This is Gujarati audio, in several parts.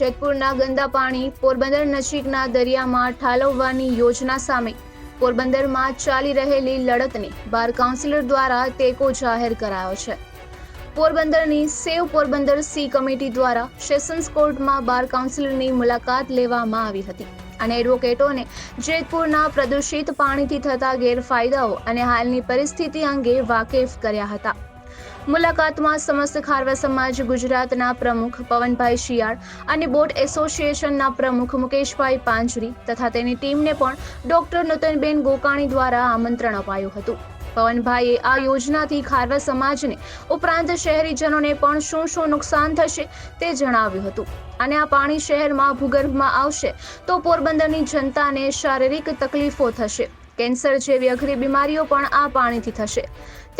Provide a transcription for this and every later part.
જેતપુરના ગંદા પાણી પોરબંદર નજીકના દરિયામાં ઠાલવવાની યોજના સામે પોરબંદરમાં ચાલી રહેલી લડતને બાર કાઉન્સિલર દ્વારા ટેકો જાહેર કરાયો છે. પોરબંદરની સેવ પોરબંદર સી કમિટી દ્વારા સેશન્સ કોર્ટમાં બાર કાઉન્સિલરની મુલાકાત લેવામાં આવી હતી અને એડવોકેટોને જેતપુરના પ્રદૂષિત પાણીથી થતા ગેરફાયદાઓ અને હાલની પરિસ્થિતિ અંગે વાકેફ કર્યા હતા. મુલાકાતમાં સમસ્ત ખારવા સમાજ, ગુજરાતના પ્રમુખ પવનભાઈ શિયાળ અને બોટ એસોસિએશનના પ્રમુખ મુકેશભાઈ પાંજરી તથા તેની ટીમને પણ ડોક્ટર નૂતનબેન ગોકાણી દ્વારા આમંત્રણ અપાયું હતું. પવનભાઈએ આ યોજનાથી ખારવા સમાજને, ઉપરાંત શહેરીજનોને પણ શું શું નુકસાન થશે તે જણાવ્યું હતું. અને આ પાણી શહેરમાં, ભૂગર્ભમાં આવશે તો પોરબંદરની જનતાને શારીરિક તકલીફો થશે. કેન્સર જેવી અઘરી બીમારીઓ પણ આ પાણીથી થશે.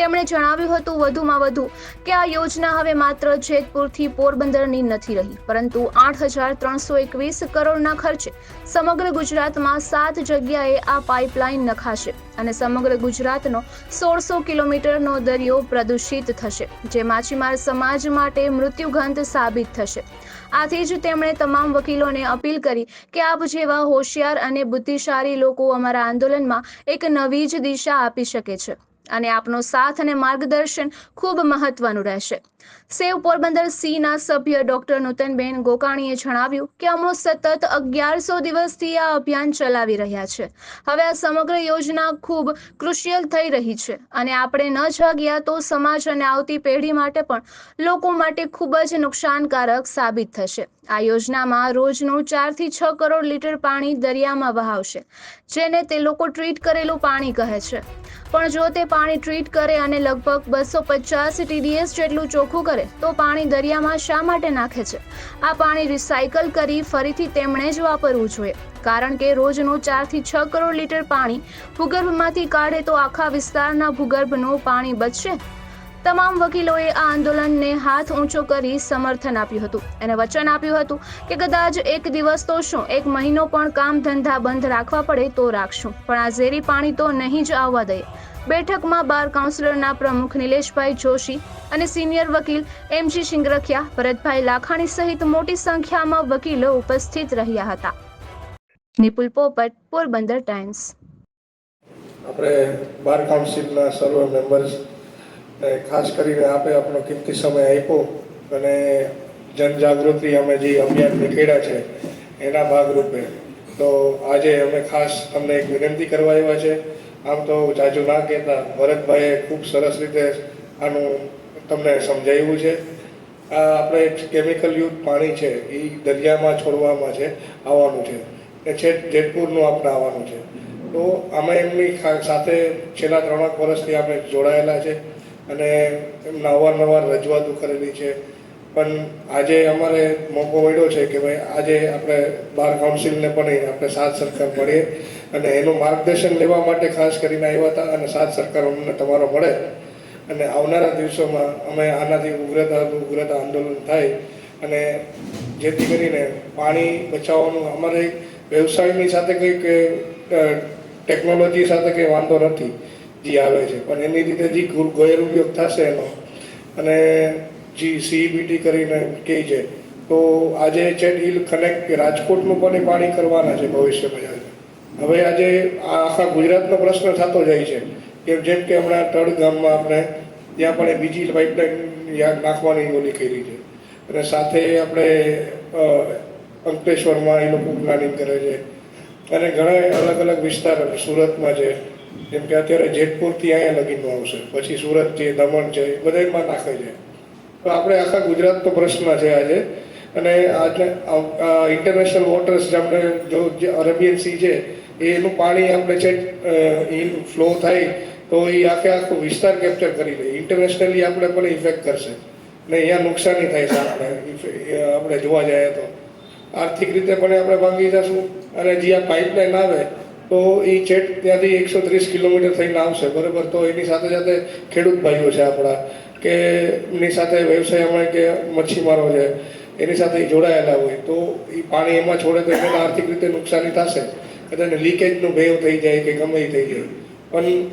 તેમણે જણાવ્યું હતું વધુમાં વધુ કે આ યોજના હવે માત્ર જેતપુરથી પોરબંદરની નથી રહી, પરંતુ આઠ હજાર ત્રણસો એકવીસ કરોડના ખર્ચે સમગ્ર ગુજરાતમાં સાત જગ્યાએ આ પાઇપલાઇન નખાશે અને સમગ્ર ગુજરાતનો સોળસો કિલોમીટરનો દરિયો પ્રદૂષિત થશે, જે માછીમાર સમાજ માટે મૃત્યુઘંત સાબિત થશે. આથી જ તેમણે તમામ વકીલોને અપીલ કરી કે આપ જેવા હોશિયાર અને બુદ્ધિશાળી લોકો અમારા આંદોલનમાં એક નવી જ દિશા આપી શકે છે. અને આપનો સાથ અને માર્ગદર્શન ખૂબ મહત્વનું રહેશે. સેવ પોરબંદર સી ના સભ્ય ડોક્ટર નૂતનબેન ગોકાણીએ જણાવ્યું કે અમો સતત અગિયારસો દિવસથી આ અભિયાન ચલાવી રહ્યા છે. હવે આ સમગ્ર યોજના ખૂબ ક્રુશિયલ થઈ રહી છે અને આપણે ન જાગ્યા તો સમાજ અને આવતી પેઢી માટે પણ લોકો માટે ખૂબ જ નુકસાનકારક સાબિત થશે. આ યોજનામાં રોજનું ચારથી છ કરોડ લીટર પાણી દરિયામાં વહાવશે, જેને તે લોકો ટ્રીટ કરેલું પાણી કહે છે. પણ જો તે પાણી ટ્રીટ કરે અને લગભગ બસો પચાસ ટીડીએસ જેટલું ચોખ્ખું કરે તો પાણી દરિયામાં શા માટે નાખે છે? આ પાણી રિસાયકલ કરી ફરીથી તેમણે જ વાપરવું જોઈએ. કારણ કે રોજનું ચારથી છ કરોડ લીટર પાણી ભૂગર્ભમાંથી કાઢે તો આખા વિસ્તારના ભૂગર્ભનું પાણી બચશે? તમામ વકીલોએ આ આંદોલનને હાથ ઊંચો કરી સમર્થન આપ્યું હતું. એને વચન આપ્યું હતું કે કદાચ એક દિવસ તો શું, એક મહિનો પણ કામ ધંધા બંધ રાખવા પડે તો રાખશું. પણ આ ઝેરી પાણી તો નહીં જ આવવા દઈએ. બેઠકમાં બાર કાઉન્સિલરના પ્રમુખ નિલેશભાઈ જોશી અને સિનિયર વકીલ એમજી શિંગરખિયા, ભરતભાઈ લાખાણી સહિત મોટી સંખ્યામાં વકીલો ઉપસ્થિત રહ્યા હતા. નિપુલ પોપટ, પોરબંદર ટાઈમ્સ. આપણે બાર કાઉન્સિલના સર્વ મેમ્બર્સ ખાસ કરીને આપે આપણો કિંમતી સમય આપ્યો અને જનજાગૃતિ અમે જે અભિયાન નીકળ્યા છે, એના ભાગરૂપે. તો આજે અમે ખાસ તમને એક વિનંતી કરવા આવ્યા છે આમ તો જાજુ ના કહેતા. ભરતભાઈએ ખૂબ સરસ રીતે આનું તમને સમજાવ્યું છે. આ આપણે એક કેમિકલ યુક્ત પાણી છે, એ દરિયામાં છોડવામાં છે, આવવાનું છે. એ છે જેતપુરનું આપણે આવવાનું છે. તો અમે એમની સાથે છેલ્લા ત્રણેક વર્ષથી આપણે જોડાયેલા છે અને એમના અવારનવાર રજૂઆતો કરેલી છે. પણ આજે અમારે મોકો મળ્યો છે કે ભાઈ આજે આપણે બાર કાઉન્સિલને પણ આપણે સાથ સરકાર મળીએ. અને એનું માર્ગદર્શન લેવા માટે ખાસ કરીને આવ્યા હતા અને સાથ સરકાર અમને તમારો મળે. અને આવનારા દિવસોમાં અમે આનાથી ઉગ્રતા ઉગ્રતા આંદોલન થાય અને જેથી કરીને પાણી બચાવવાનું અમારે વ્યવસાયની સાથે કંઈક કે ટેકનોલોજી સાથે કંઈ વાંધો નથી જે આવે છે. પણ એની રીતે જે ગેરઉપયોગ થશે એનો. અને જે સીઈબીટી કરીને કહે છે. તો આજે છે ઈલ કનેક્ટ, રાજકોટનું પણ પાણી કરવાના છે ભવિષ્યમાં હવે આજે આ આખા ગુજરાતનો પ્રશ્ન થતો જાય છે કે જેમ કે હમણાં તળ ગામમાં આપણે ત્યાં પણ એ બીજી પાઇપલાઇન નાખવાની ઓલી કરી છે. અને સાથે આપણે અંકલેશ્વરમાં એ લોકો પ્લાનિંગ કરે છે. અને ઘણા અલગ અલગ વિસ્તાર સુરતમાં છે. જેમ કે અત્યારે જેતપુરથી અહીંયા લગીનમાં આવશે. પછી સુરત છે, દમણ છે બધામાં નાખે છે. તો આપણે આખા ગુજરાતનો પ્રશ્ન છે આજે. અને આજે ઇન્ટરનેશનલ વોટર્સ જે આપણે જો અરેબિયન સી છે એનું પાણી આપણે છે ફ્લો થાય તો એ આખે આખો વિસ્તાર કેપ્ચર કરી લે ઇન્ટરનેશનલી આપણે પણ ઇફેક્ટ કરશે. ને અહીંયા નુકસાની થાય છે આપણે. આપણે જોવા જઈએ તો. આર્થિક રીતે પણ આપણે ભાંગી જશું. અને જે આ પાઇપલાઇન આવે, તો એ ચેટ ત્યાંથી એકસો ત્રીસ કિલોમીટર થઈને આવશે. બરાબર? તો એની સાથે સાથે ખેડૂત ભાઈઓ છે આપણા, કે એમની સાથે વ્યવસાયમાં કે મચ્છીમારો છે, એની સાથે જોડાયેલા હોય, તો એ પાણી એમાં છોડે તો એને આર્થિક રીતે નુકસાની થશે. કદાચ લીકેજનો ભેવ થઈ જાય કે ગમે થઈ જાય. પણ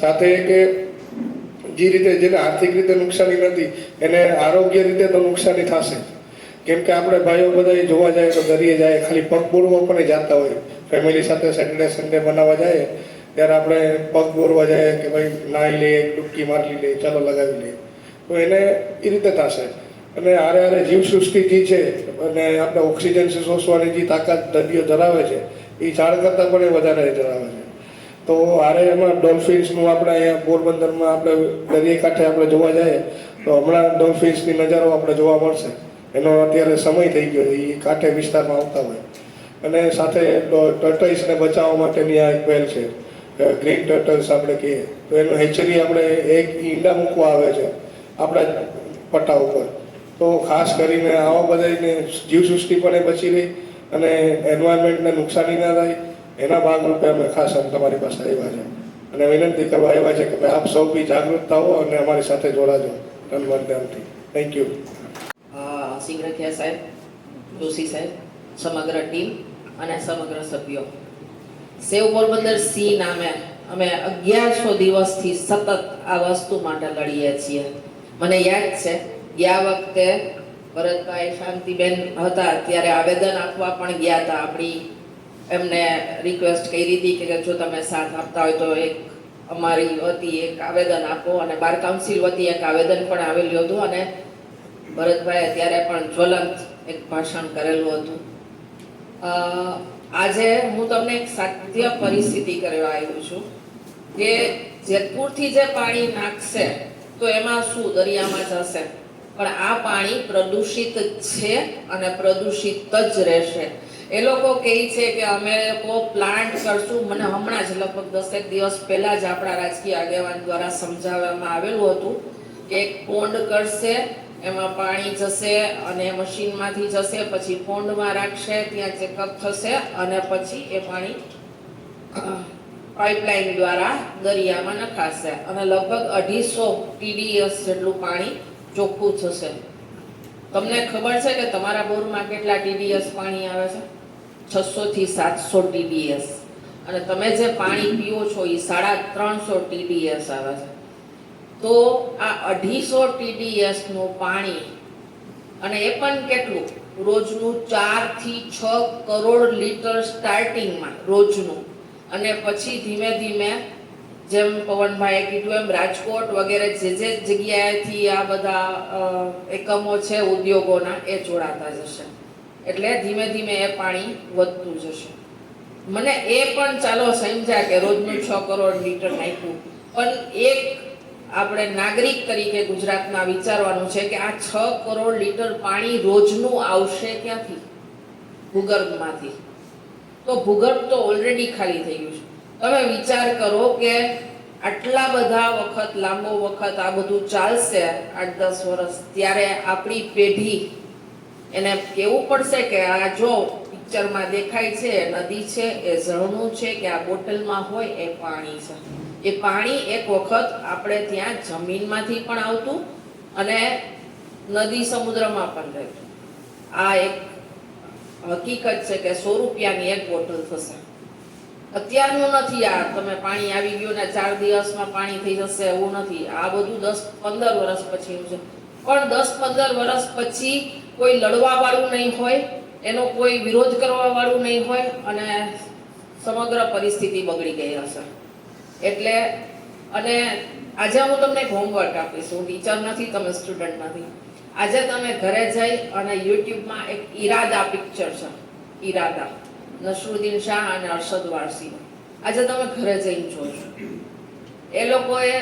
સાથે કે જે રીતે જેને આર્થિક રીતે નુકસાની નથી, એને આરોગ્ય રીતે તો નુકસાની થશે. કેમ કે આપણે ભાઈઓ બધા જોવા જાય તો દરિયે જાય, ખાલી પગ બોરવા પણ જતા હોય. ફેમિલી સાથે સેટરડે સન્ડે બનાવવા જાય, ત્યારે આપણે પગ બોરવા જાય કે ભાઈ નાહી લઈએ ડૂબકી મારી લઈએ ચાલો લગાવી લઈએ તો એને એ રીતે થશે. અને હારે જીવ જીવસૃષ્ટિ જે છે, અને આપણે ઓક્સિજન શોષવાની જે તાકાત દરિયો ધરાવે છે એ ઝાડ કરતાં પણ વધારે ધરાવે છે. તો હારે એમાં ડોલ્ફિન્સનું આપણે અહીંયા પોરબંદરમાં આપણે દરિયાકાંઠે આપણે જોવા જઈએ, તો હમણાં ડોલ્ફિન્સની નજારો આપણે જોવા મળશે. એનો અત્યારે સમય થઈ ગયો એ કાંઠે વિસ્તારમાં આવતા હોય. અને સાથે ટર્ટલ્સને બચાવવા માટેની આ એક પહેલ છે ગ્રીન ટર્ટલ્સ આપણે કહીએ. તો એનું હેચરી આપણે એક ઈંડા મૂકવા આવે છે, આપણા પટ્ટા ઉપર. તો ખાસ કરીને આવા બધાને જીવસૃષ્ટિ પણ એ બચી રહી અને એન્વાયરમેન્ટને નુકસાની ના થાય, એના ભાગરૂપે અમે ખાસ આમ તમારી પાસે આવ્યા છે. અને વિનંતી કરવા આવ્યા છે કે ભાઈ આપ સૌ બી જાગૃત થાઓ અને અમારી સાથે જોડાજો. મન ધ્યાનથી થેન્ક યુ સિંહ રખિયા સાહેબ, જોશી સાહેબ, સમગ્ર ટીમ અને સમગ્ર સભ્યો. સેવ પોરબંદર સી નામે અમે અગિયારસો દિવસથી સતત આ વસ્તુ માટે લડીએ છીએ. મને યાદ છે, ગયા વખતે ભરતભાઈ શાંતિબેન હતા ત્યારે આવેદન આપવા પણ ગયા હતા. આપણી એમને રિક્વેસ્ટ કરી હતી કે જો તમે સાથ આપતા હોય તો એક અમારી વતી એક આવેદન આપો અને બાર કાઉન્સિલ વતી એક આવેદન પણ આવેલું હતું અને ભરતભાઈએ ત્યારે પણ જ્વલંત એક ભાષણ કરેલું હતું. આજે હું તમને એક સાત્ય પરિસ્થિતિ કરવા આવ્યું છું કે જેતપુરથી જે પાણી નાખશે તો એમાં શું દરિયામાં જશે? પણ આ પાણી પ્રદૂષિત છે અને પ્રદૂષિત જ રહેશે. એ લોકો કહે છે કે અમે લોકો પ્લાન્ટ કરશું. મને હમણાં જ લગભગ દસેક દિવસ પહેલાં જ આપણા રાજકીય આગેવાન દ્વારા સમજાવવામાં આવેલું હતું કે એક પોન્ડ કરશે, એમાં પાણી જશે અને મશીનમાંથી જશે, પછી પોન્ડમાં રાખશે, ત્યાં ચેકઅપ થશે અને પછી એ પાણી પાઇપલાઇન દ્વારા દરિયામાં નખાશે. અને લગભગ અઢીસો ટીડીએસ જેટલું પાણી ચોખ્ખું થશે. તમને ખબર છે કે તમારા બોરમાં કેટલા ટીડીએસ પાણી આવે છે? છસો થી સાતસો ટીડીએસ અને તમે જે પાણી પીઓ છો એ સાડા ત્રણસો ટીડીએસ આવે છે. તો આ અઢીસો ટીડીએસનું પાણી, અને એ પણ કેટલું? રોજનું ચારથી છ કરોડ લીટર સ્ટાર્ટિંગમાં રોજનું. અને પછી ધીમે ધીમે જેમ પવનભાઈએ કીધું એમ, રાજકોટ વગેરે જે જે જગ્યાએથી આ બધા એકમો છે ઉદ્યોગોના, એ જોડાતા જશે. એટલે ધીમે ધીમે એ પાણી વધતું જશે. મને એ પણ ચાલો સમજ્યા કે રોજનું છ કરોડ લીટર નાખ્યું. પણ એક આપણે નાગરિક તરીકે ગુજરાતના વિચારવાનું છે કે આ છ કરોડ લીટર પાણી રોજનું આવશે ક્યાંથી? ભૂગર્ભમાંથી. તો ભૂગર્ભ તો ઓલરેડી ખાલી થઈ ગયું છે. તમે વિચાર કરો કે આટલા બધા વખત, લાંબો વખત આ બધું ચાલશે આઠ દસ વર્ષ, ત્યારે આપણી પેઢી એને કેવું પડશે કે આ જો પિક્ચરમાં દેખાય છે, નદી છે, એ ઝરણું છે, કે આ બોટલમાં હોય, એ પાણી છે. એ પાણી એક વખત આપણે ત્યાં જમીનમાંથી પણ આવતું અને નદી સમુદ્રમાં પણ રહેતું. આ એક હકીકત છે કે સો રૂપિયાની એક બોટલ થશે. અત્યારનું નથી આ. તમે પાણી આવી ગયું ને ચાર દિવસમાં પાણી થઈ જશે એવું નથી. આ બધું દસ પંદર વર્ષ પછીનું છે. પણ દસ પંદર વર્ષ પછી કોઈ લડવા વાળું નહીં હોય, એનો કોઈ વિરોધ કરવા વાળું નહીં હોય અને સમગ્ર પરિસ્થિતિ બગડી ગઈ હશે. એટલે, અને આજે હું તમને હોમવર્ક આપીશ. હું ટીચર નથી, તમે સ્ટુડન્ટ નથી. આજે તમે ઘરે જઈ અને યુટ્યુબમાં એક ઈરાદા પિક્ચર છે. ઈરાદા. નસરુદ્દીન શાહ અને અરશદ વારસી. આજે તમે ઘરે જઈને જોજો એ લોકોએ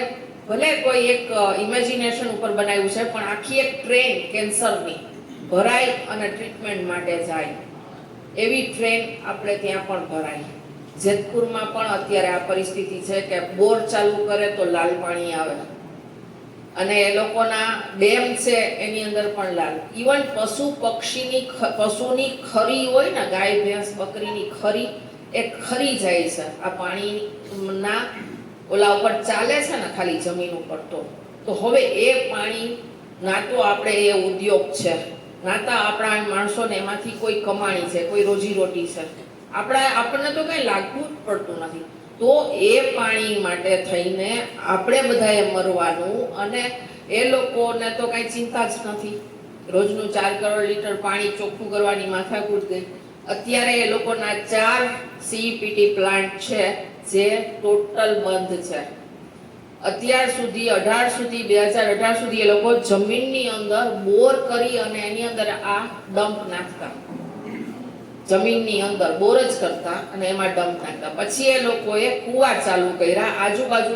ભલે કોઈ એક ઇમેજિનેશન ઉપર બનાવ્યું છે, પણ આખી એક ટ્રેન કેન્સરની ભરાય અને ટ્રીટમેન્ટ માટે જાય. એવી ટ્રેન આપણે ત્યાં પણ ભરાય. જેતપુરમાં પણ અત્યારે આ પરિસ્થિતિ છે કે બોર ચાલુ કરે તો લાલ પાણી આવે. અને એ લોકોના ડેમ છે એની અંદર પણ લાલ. ઇવન પશુ પક્ષીની પશુની ખરી હોય ને, ગાય, ભેંસ, બકરીની ખરી, એ ખરી જાય છે. આ પાણીના ઓલા ઉપર ચાલે છે ને, ખાલી જમીન ઉપર તો. તો હવે એ પાણી ના તો આપણે એ ઉદ્યોગ છે. ના તો આપણા માણસોને એમાંથી કોઈ કમાણી છે, કોઈ રોજીરોટી છે. આપણા, આપણને તો કંઈ લાગવું જ પડતું નથી. તો એ પાણી માટે થઈને આપણે બધાએ મરવાનું અને એ લોકોને તો કાંઈ ચિંતા જ નથી. રોજનું ચાર કરોડ લીટર પાણી ચોખ્ખું કરવાની માથાકૂટ ગઈ. અત્યારે એ લોકોના ચાર સીઈપીટી પ્લાન્ટ છે જે ટોટલ બંધ છે. અત્યાર સુધી, અઢાર સુધી, બે હજાર અઢાર સુધી એ લોકો જમીનની અંદર બોર કરી અને એની અંદર આ ડમ્પ નાખતા. જમીનની અંદર બોર જ કરતા અને એમાં ડમ્પ નાખતા. પછી એ લોકોએ કુવા ચાલુ કર્યા. આજુબાજુ